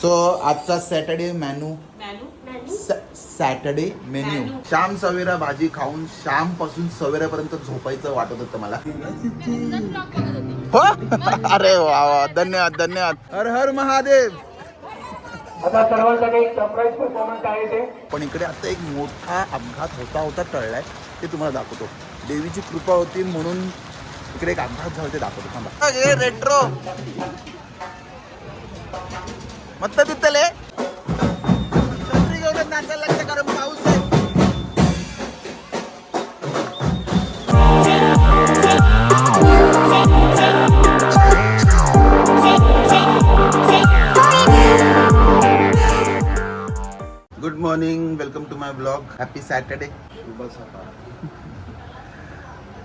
So आजचा Saturday menu. Menu? Saturday menu. Shyam Savera भाजी खाऊन श्यामपासून सवेरापर्यंत झोपायचं वाटत होतं मला. हो? अरे वा वा. धन्यवाद धन्यवाद. हर हर महादेव. आता सर्वांसाठी एक सरप्राईज परफॉर्मन्स आहे ते? पण इकडे आता एक मोठा अपघात होता होता टळलाय. ते तुम्हाला दाखवतो. देवीची कृपा होती म्हणून इकडे एक अपघात झाला ते दाखवतो. थांबा. रेट्रो मत तिथले. छत्री घेऊन नाचायला लागतं कारण पाऊस आहे. Good morning welcome to my blog happy Saturday शुभ सकाळ.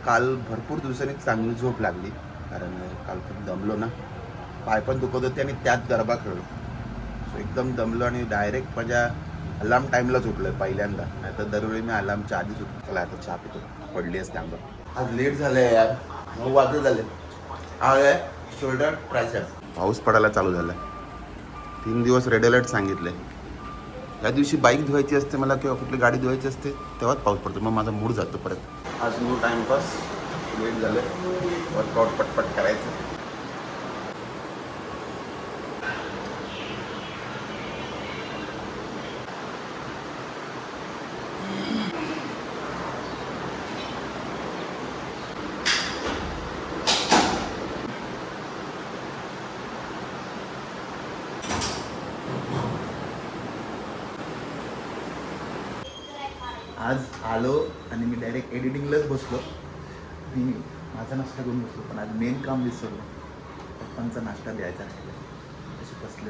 काल भरपूर दिवसांनी चांगली झोप लागली कारण काल खूप दमलो ना. पाय पण दुखत होते आणि त्यात गरबा खेळलो. एकदम दमलो आणि डायरेक्ट माझ्या अलार्म टाईमलाच उठलो आहे पहिल्यांदा. नाही तर दरवेळी मी अलार्मच्या आधीच उठतो. चला आता चहा पितो. पडली असते आंबा आज लेट झालंय यार. नऊ वाजले झाले. हा आहे शोल्डर ट्रायसेप पाऊस पडायला चालू झाला तीन दिवस रेड अलर्ट सांगितले. या दिवशी बाईक धुवायची असते मला किंवा कुठली गाडी धुवायची असते तेव्हाच पाऊस पडतो. मग माझा मूड जातो परत. आज नो टाइमपास लेट झालं वर्कआउट पटपट करायचं आज आलो आणि मी डायरेक्ट एडिटिंगलाच बसलो मी माझा नाश्ता करून बसलो पण आज मेन काम विसरलो. पप्पांचा नाश्ता द्यायचा असे बसले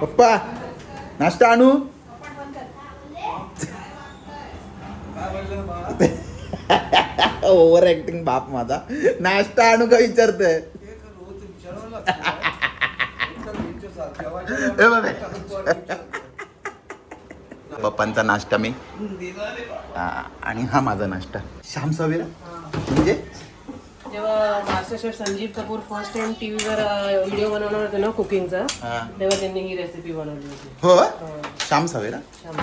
पप्पा नाश्ता आणू? ओव्हर ऍक्टिंग बाप माझा. नाश्ता आणू का विचारतोय? ए बाबा. पप्पांचा नाश्ता मी. आणि हा माझा नाश्ता. श्याम सवेरा म्हणजे? जेव्हा master chef Sanjeev Kapoor first time टीव्हीवर व्हिडिओ बनवणार होते ना कुकिंगचा. तेव्हा त्यांनी ही रेसिपी बनवली होती. हो? श्याम सवेरा झालं.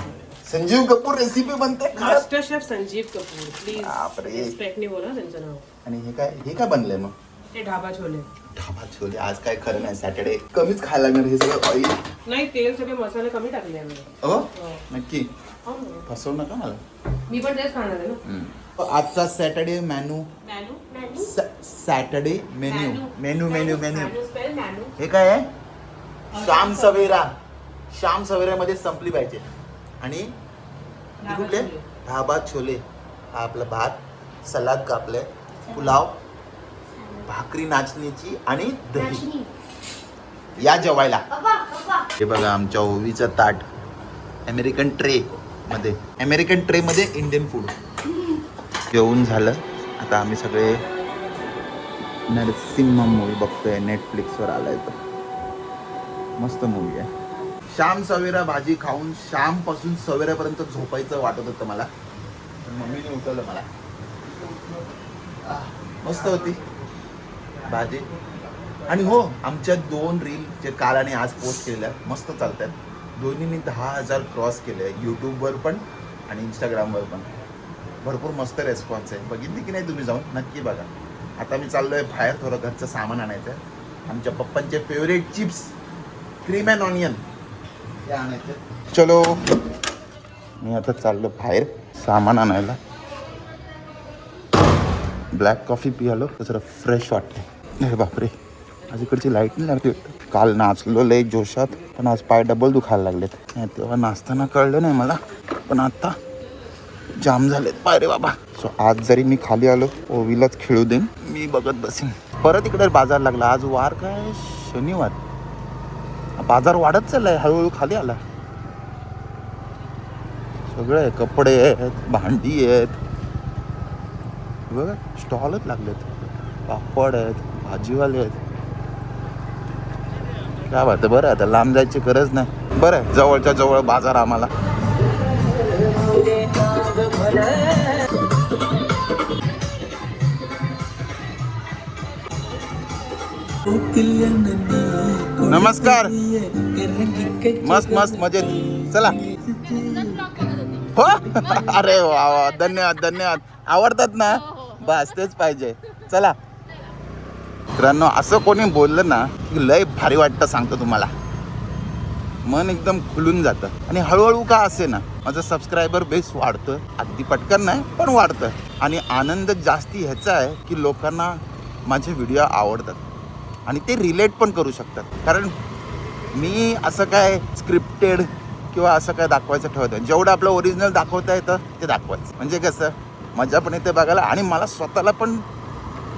संजीव कपूर रेसिपी बनते? Master chef Sanjeev Kapoor. Please. रिस्पेक्टने बोला त्यांचं नाव. आणि हे काय हे काय बनलंय मग? ते ढाबा छोले. ढाबा छोले आज काय खरं नाही सॅटर्डे कमीच खायला लागणार हे सगळं ऑइल नाही तेल सगळे मसाले कमी टाकले आम्ही. हो? हो. नक्की? हो. फसवू नका मला. मी पण तेच खाणार आहे ना. आजचा Saturday menu menu Saturday menu menu menu menu spell menu हे काय आहे? श्याम सवेरा. श्याम सवेरामध्ये संपली पाहिजे. आणि हे ढाबा कुठले? छोले. ढाबा छोले. हा आपला भात सलाद कापले पुलाव. भाकरी नाचणीची आणि दही. या जेवायला. हे बघा आमच्या ओवीचं ताट. अमेरिकन ट्रे मध्ये. अमेरिकन ट्रे मध्ये इंडियन फूड जेवून झालं. आता आम्ही सगळे नरसिंह मूवी बघतोय. नेटफ्लिक्सवर आलाय तो. मस्त मूवी आहे. श्याम सवेरा भाजी खाऊन श्यामपासून सवेरापर्यंत झोपायचं वाटत होतं मला. पण मम्मीने उठवलं मला. मस्त होती. भाजी. आणि हो आमच्या दोन रील जे काल आणि आज पोस्ट केलेल्या मस्त चालतात. दोन्हींनी दहा हजार क्रॉस केले यूट्यूबवर पण आणि इंस्टाग्रामवर पण. भरपूर मस्त रेस्पॉन्स आहे. बघितली की नाही तुम्ही जाऊन? नक्की बघा. आता मी चाललोय बाहेर थोडं घरचं सामान आणायचं आहे आमच्या पप्पांचे favourite chips cream and onion हे आणायचे चलो. मी आता चाललो बाहेर सामान आणायला. ब्लॅक कॉफी पियालो तर जरा फ्रेश वाटते अरे बापरे. आज इकडची लाइट नाही लागली काल नाचलो लय जोशात पण आज पाय डबल दुखायला लागलेत. नाही तेव्हा नाचताना कळलं नाही मला पण आता जाम झालेत पाय रे बाबा. सो आज जरी मी खाली आलो ओवीलाच खेळू देईन मी बघत बसीन. परत इकडे बाजार लागला. आज वार काय? शनिवार. बाजार वाढत चाललाय हळूहळू खाली आला. सगळे आहे. कपडे आहेत भांडी आहेत. बघा स्टॉलच लागलेत. पापड आहेत. भाजीवाले आहेत. काय आहे बरं आता. लांब जायची गरज नाही. बरं आहे. जवळच्या जवळ बाजार आम्हाला. नमस्कार. मस्त मस्त मजेत. चला. हो? अरे वा वा. धन्यवाद धन्यवाद. आवडतात ना? बस तेच पाहिजे. चला. मित्रांनो असं कोणी बोललं ना की लय भारी वाटतं सांगतो तुम्हाला. मन एकदम खुलून जातं. आणि हळूहळू का असे ना माझं सबस्क्रायबर बेस वाढतं अगदी पटकन नाही पण वाढतं आणि आनंद जास्ती ह्याचा आहे की लोकांना माझे व्हिडिओ आवडतात. आणि ते रिलेट पण करू शकतात. कारण मी असं काय स्क्रिप्टेड किंवा असं काय दाखवायचं ठेवत जेवढं आपलं ओरिजिनल दाखवता येतं ते दाखवायचं. म्हणजे कसं मजा पण येते बघायला. आणि मला स्वतःला पण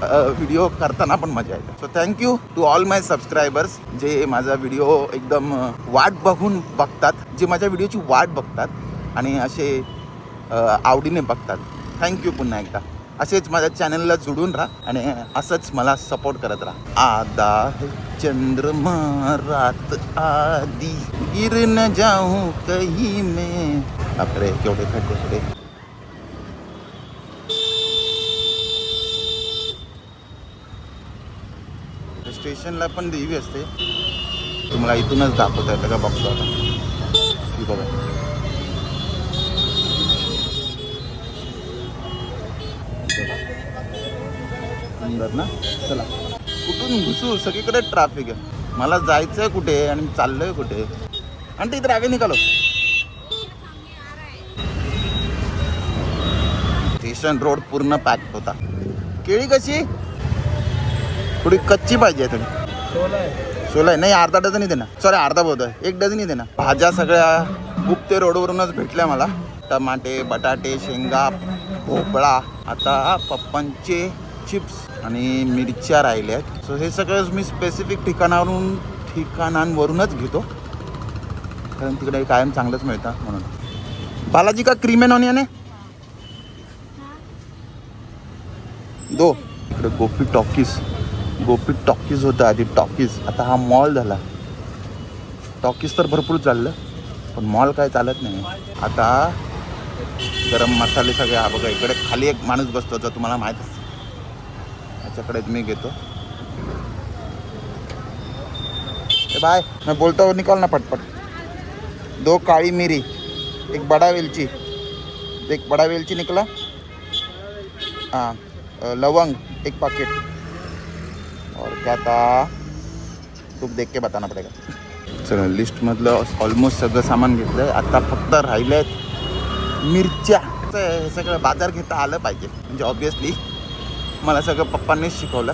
व्हिडिओ करताना पण मजा येते. So thank you to all my subscribers जे माझा व्हिडिओ एकदम वाट बघून बघतात जे माझ्या व्हिडिओची वाट बघतात आणि असे आवडीने बघतात. थँक्यू पुन्हा एकदा. असेच माझ्या चॅनलला जुडून राहा आणि असंच मला सपोर्ट करत राहा. आदा चंद्रमा रात आधी गिर न जाऊ कही मे. बापरे केवढे खड्डे स्टेशनला पण देवी असते. तुम्हाला इथूनच दाखवता येतं का बघतो आता. ही बघा. ना? चला. कुठून घुसू? सगळीकडे ट्रॅफिक आहे. मला जायचं आहे कुठे आणि चाललंय कुठे? आणि ते इथे आगे निघालो. स्टेशन रोड पूर्ण पॅक होता. केळी कशी? थोडी कच्ची पाहिजे थोडी. सोलाय नाही अर्धा डझन दे ना. सॉरी अर्धा बोलतोय एक डझन दे ना. भाज्या सगळ्या गुप्ते रोडवरूनच भेटल्या मला. टमाटे बटाटे शेंगा भोपळा आता पप्पांचे चिप्स आणि मिरच्या राहिल्या आहेत. सो हे सगळं मी स्पेसिफिक ठिकाणावरून ठिकाणांवरूनच घेतो. कारण तिकडे कायम चांगलंच मिळतं म्हणून. बालाजी का क्रीम अँड ऑनियन आहे दो. इकडे गोपी टॉकीज. गोपी टॉकीज होतं आधी टॉकीज. आता हा मॉल झाला. टॉकीज तर भरपूर चाललं पण मॉल काय चालत नाही. आता गरम मसाले सगळे हा बघा इकडे खाली एक माणूस बसतो जो तुम्हाला माहीत असतो त्याच्याकडे मी घेतो. ए बाय मी बोलतो निकाल ना पटपट. दो काळी मिरी एक बड़ा वेलची एक बड़ा वेलची निकला. हां लवंग एक पाकिट. और क्या था? तू देख के बताना पड़ेगा। चला लिस्टमधलं ऑलमोस्ट सगळं सामान घेतलं आहे. आता फक्त राहिलं आहेत मिरच्या. हे सगळं बाजार घेता आलं पाहिजे. म्हणजे ऑब्वियसली मला सगळं पप्पांनीच शिकवलं.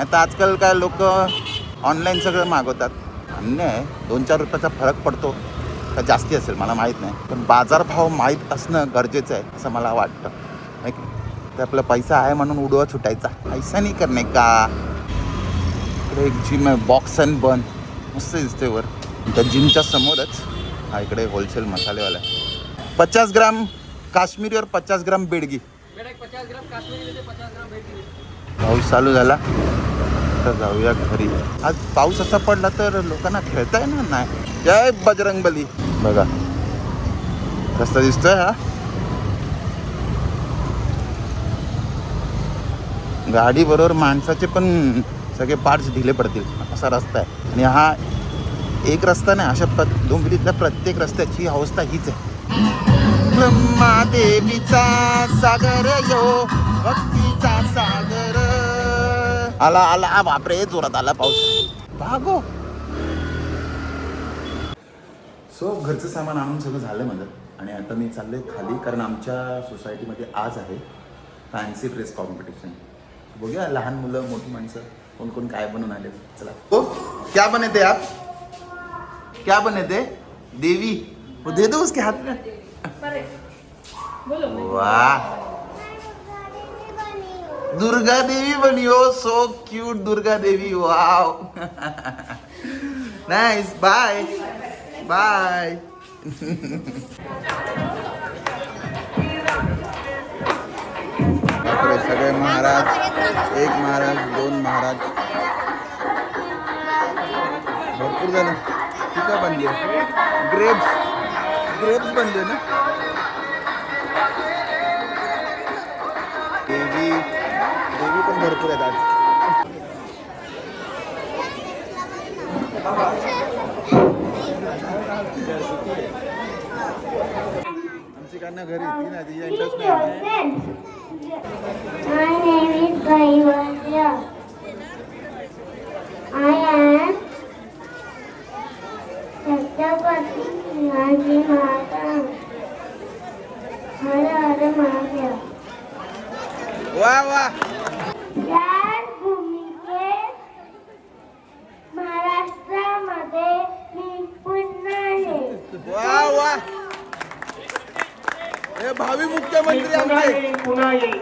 आता आजकाल काय लोक ऑनलाईन सगळं मागवतात. अन्य आहे दोन चार रुपयाचा फरक पडतो. का जास्ती असेल मला माहीत नाही. पण बाजारभाव माहीत असणं गरजेचं आहे असं मला वाटतं. नाही की ते आपला पैसा आहे म्हणून उडवा सुटायचा पैसा नाही करणे का? इकडे एक जिम आहे बॉक्स अँड बन मस्त दिसते वर. त्या जिमच्या समोरच हा इकडे होलसेल मसालेवाला आहे. पचास ग्राम काश्मीरी और पचास ग्राम बेडगी. पाऊस चालू झाला. तर जाऊया घरी. आज पाऊस असा पडला तर लोकांना खेळता येणार नाही. जय बजरंग बली बघा. रस्ता दिसतोय हा. गाडी बरोबर माणसाचे पण सगळे पार्ट्स ढिले पडतील. असा रस्ता आहे. आणि हा एक रस्ता नाही अशा प्र डोंगरीतल्या प्रत्येक रस्त्याची अवस्था हीच आहे. देवीचा सागर यो भक्तीचा सागर. आला आला बापरे जोरात आला पाऊस. भागो. सो घरचं सामान आणून सगळं झालं माझं आणि आता मी चाललोय खाली कारण आमच्या सोसायटीमध्ये आज आहे फॅन्सी ड्रेस कॉम्पिटिशन बघूया लहान मुलं मोठी माणसं. कोण कोण काय बनून आले? चला. हो क्या बने थे आप? क्या बने थे? देवी. वो दे दो उसके हाथ में. वाह. दुर्गा देवी बनी हो so cute Durga Devi wow nice bye bye सगळे महाराज एक महाराज दोन महाराज. भरपूर जण ठीक आहे? बनली ग्रेप्स ग्रेप्स बनले ना? देवी देवी पण भरपूर आहेत आज. आमची कन्या घरी ती नाही तिची इंटरेस्ट नाही हर हर महादेव वा वा या भूमिकेत महाराष्ट्रामध्ये मी पुन्हा येईल वा वा हे भावी मुख्यमंत्री पुन्हा आमचे येईल पुन्हा येईल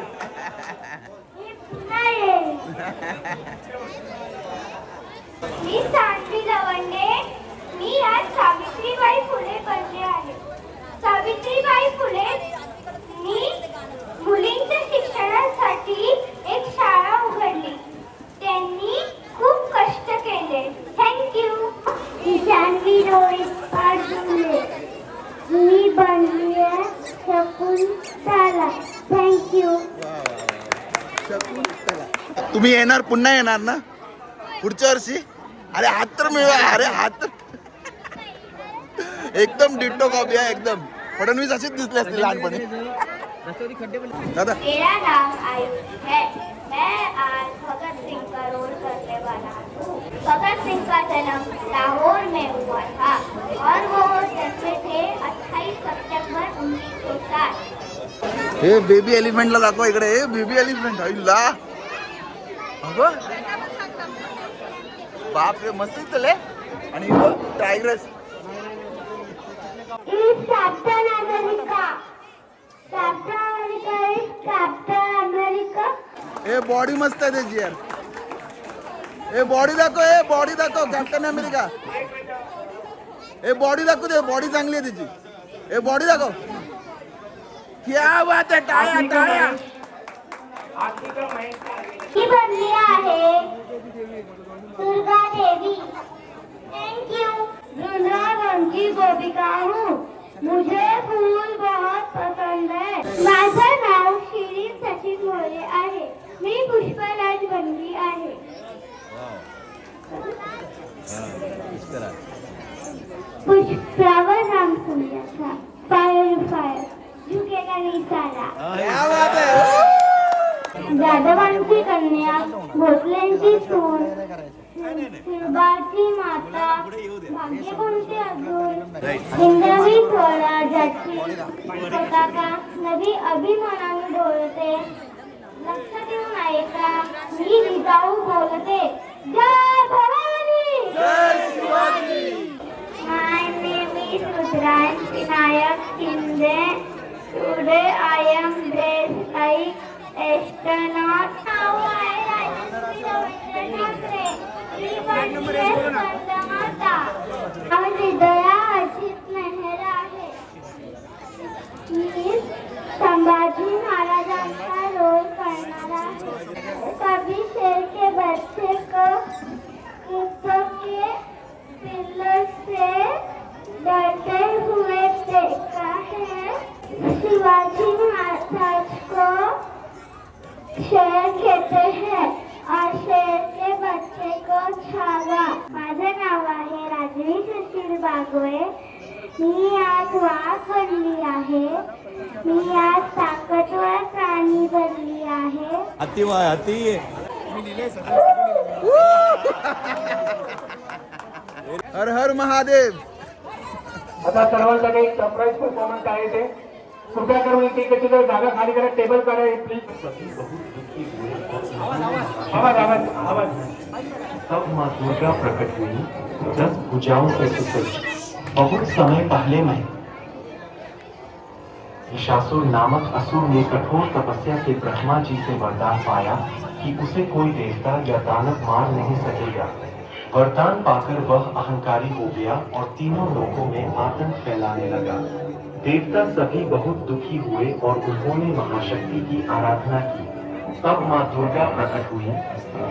मी पुन्हा येईल मी सानवी लवंडे मी आज सावित्रीबाई फुले बनले आहे सावित्रीबाई फुले मी मुलींच्या शिक्षणासाठी एक शाळा उघडली त्यांनी खूप कष्ट केले थँक्यू मी बनली आहे शकुंतला थँक्यू. तुम्ही येणार पुन्हा येणार ना? पुढच्या वर्षी? अरे हात तर मिळवा. अरे हात तर एकदम डिट्टो कॉपी आहे एकदम. फडणवीस असेच दिसले असते लहानपणी. दादा. मेरा नाम आयुष है. मैं आज भगत सिंह का रोल करने वाला भगत सिंह का जन्म लाहौर में हुआ था और वो जन्मे थे 28 सितंबर उन्नीस सौ साठ। हे बेबी एलिफंटला दाखवा इकडे. हे बेबी एलिफंट आईला. अगं. बाप रे मस्त दिसतले आणि टायग्रस is Captain America. Captain America is Captain America. हे बॉडी मस्त आहे त्याची यार. हे बॉडी दाखव हे बॉडी दाखव कॅप्टन अमेरिका हे बॉडी दाखव दे बॉडी चांगली आहे त्याची हे बॉडी दाखव क्या बात आहे टाळ्या टाळ्या आर्थिक ही बनली आहे दुर्गा देवी। थैंक यू वृंदावन की गोपिका हूँ। मुझे फूल बहुत पसंद है। माझं नाव शिरीन सचिन मोरे आहे। मी पुष्पराज बनली आहे। पुष्पावर राम सूर्याचा फायर फायर झुकेगा नहीं साला क्या बात आहे जाधवांची कन्या भोसल्यांची सून शिवबाची माता भाग्य कोणते अजून इंद्रवी स्वराज्याची पताका नवी अभिमानाने डोळते लक्ष देऊन ऐका मी जिजाऊ बोलते जय Bhavani My name is Rudran Vinayak Shinde. Today I am dressed like astronaut. Now I like Ravindra मी बनले स्कंदमाता. माझी हृदया अजित मेहर आहे मी संभाजी महाराजांचा कभी शेर के बच्चे को कुत्तों के पिल्लों से डरते हुए देखा है? शिवाजी महाराज को शेर कहते हैं और शेर के बच्चे को छावा। माझं नाव आहे राजवी सुशील बागवे. मी आज वाघ बनली आहे. मी आज ताकदवर प्राणी बनली आहे. हाती वा हाती हर हर महादेव. आता सर्वांसाठी एक सरप्राईज परफॉर्मन्स आहे ते? कृपया करून इथे इकडची जर जागा खाली करा टेबल करा प्लीज आवाज आवाज आवाज. तब माँ दुर्गा प्रकट हुई दस भुजाओं से सुसज्जित बहुत समय पहले मैं ईशासुर नामक असुर ने कठोर तपस्या से ब्रह्मा जी से वरदान पाया कि उसे कोई देवता या दानव मार नहीं सकेगा। वरदान पाकर वह अहंकारी हो गया और तीनों लोगों में आतंक फैलाने लगा। देवता सभी बहुत दुखी हुए और उन्होंने महाशक्ति की आराधना की। तब माँ दुर्गा प्रकट हुई।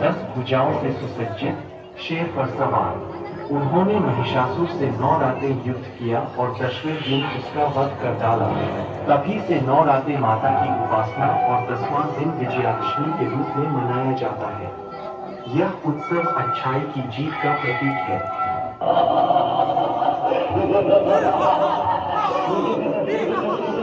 दस भुजाओं से सुसज्जित, शेर पर सवार। उन्होंने महिषासुर से नौ रातें युद्ध किया और दसवें दिन उसका वध कर डाला। तभी से नौ रातें माता की उपासना और दसवां दिन विजयादशमी के रूप में मनाया जाता है। यह उत्सव अच्छाई की जीत का प्रतीक है।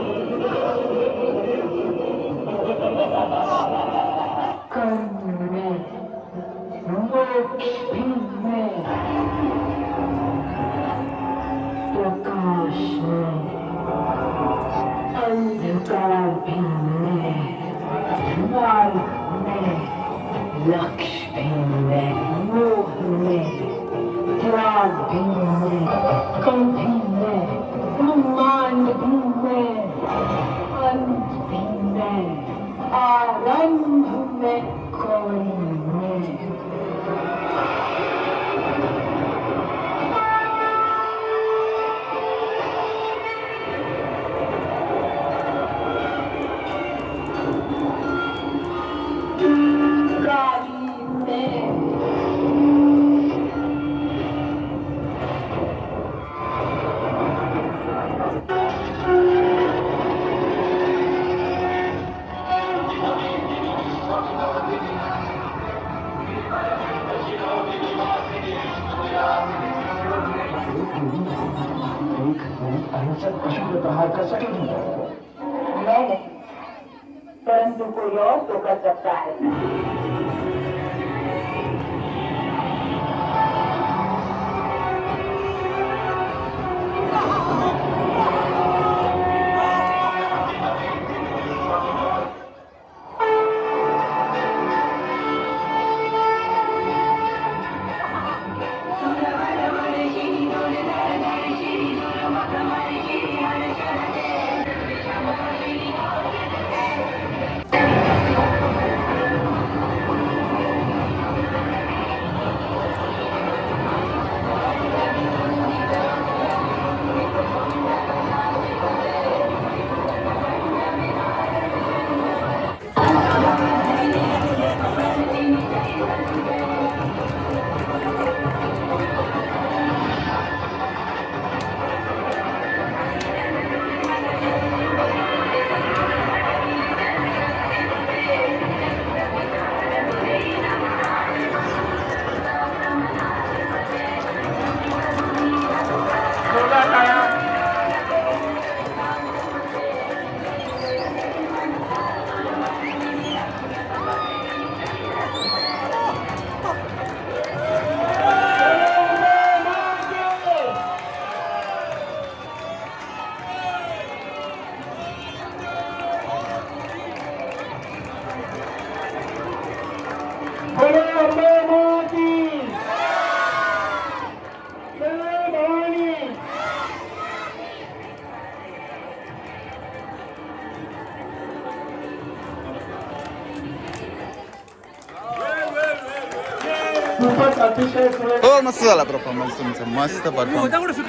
हो मस्त झाला परफॉर्मन्स तुमचा. मस्त परफॉर्मन्स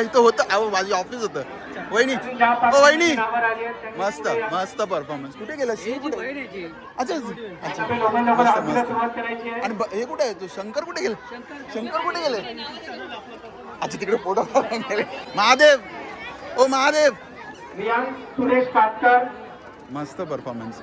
इथं होतं. अहो माझी ऑफिस होतं. वहिनी. हो वहिनी. मस्त मस्त परफॉर्मन्स कुठे गेला अच्छा अच्छा. मस्त, मस्त. सुरुवात करायची आहे. आणि ब- हे कुठे आहे तू? शंकर कुठे गेले? शंकर. कुठे गेले? अच्छा तिकडे फोटो गेले. महादेव. ओ महादेव. सुरेश मस्त परफॉर्मन्स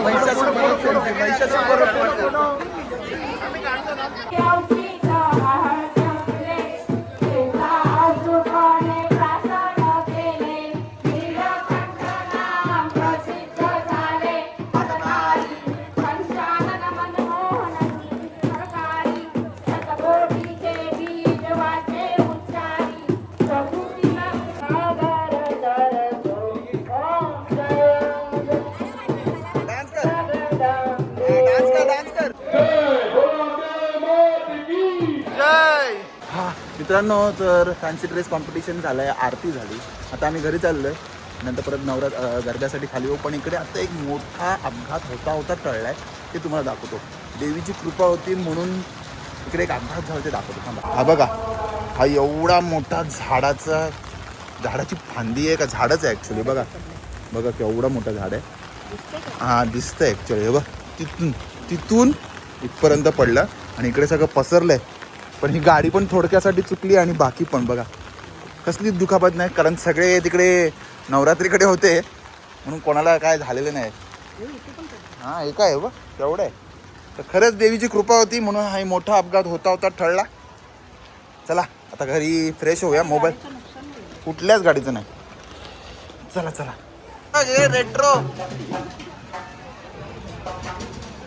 महिषासुर डान्स मित्रांनो तर फॅन्सी ड्रेस कॉम्पिटिशन झालं आहे आरती झाली. आता आम्ही घरी चाललोय. नंतर परत नवरा गरब्यासाठी खाली येऊ. पण इकडे आता एक मोठा अपघात होता होता टळलाय ते तुम्हाला दाखवतो. देवीची कृपा होती म्हणून इकडे एक अपघात झाला ते दाखवतो. थांबा. हा बघा. हा एवढा मोठा झाडाचा झाडाची फांदी आहे का? झाडच आहे ॲक्च्युली बघा. बघा केवढा मोठा झाड आहे. हां दिसतं ॲक्च्युली हे बघ. तिथून तिथून इथपर्यंत पडलं आणि इकडे सगळं पसरलं आहे पण ही गाडी पण थोडक्यासाठी चुकली आणि बाकी पण बघा. कसलीच दुखापत नाही कारण सगळे तिकडे नवरात्रीकडे होते. म्हणून कोणाला काय झालेलं नाही. हां एक आहे बघ एवढं आहे. तर खरंच देवीची कृपा होती म्हणून हा मोठा अपघात होता होता ठरला. चला आता घरी फ्रेश होऊया मोबाईल कुठल्याच गाडीचं नाही. चला चला. रेट्रो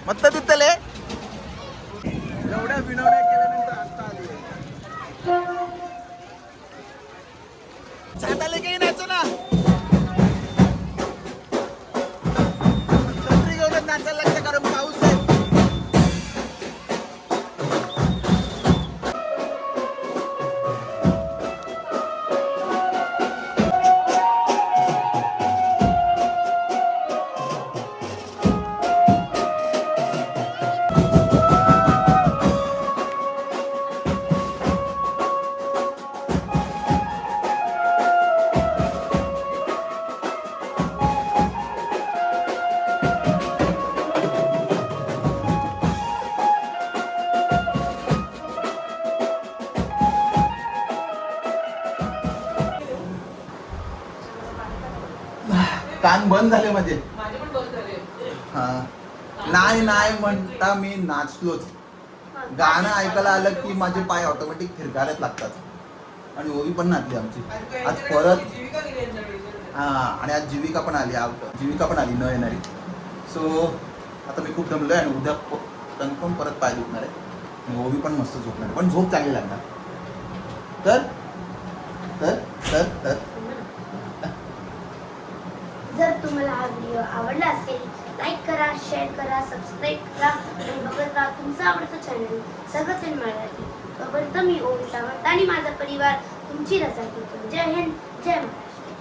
मत्त तिथले एवढ्या विनवड्या केल्या आता आली छाताले काही नाचो ना. छत्री घेऊनच नाचायला लागतं कारण बंद झाले माझे माझे हा. नाही नाही म्हणता मी नाचलोच. गाणं ऐकायला आलं की माझे पाय ऑटोमॅटिक फिरकायलाच लागतात. आणि ओवी पण नाचली आमची. आज परत. हा आणि आज जीविका पण आली जीविका पण आली न येणारी सो आता मी खूप दमलोय आणि उद्या कन्फर्म परत पाय दुखणार आहे. ओवी पण मस्त झोपणार. पण झोप चांगली लागणार. तर तर तर तर जर तुम्हाला हा व्हिडिओ आवडला असेल लाईक करा शेअर करा सबस्क्राईब करा आणि बघत राहा तुमचं आवडतं चॅनल सगळंच मराठी तोपर्यंत मी ओवी सावंत आणि माझा परिवार तुमची रजा घेतो. जय हिंद जय महाराष्ट्र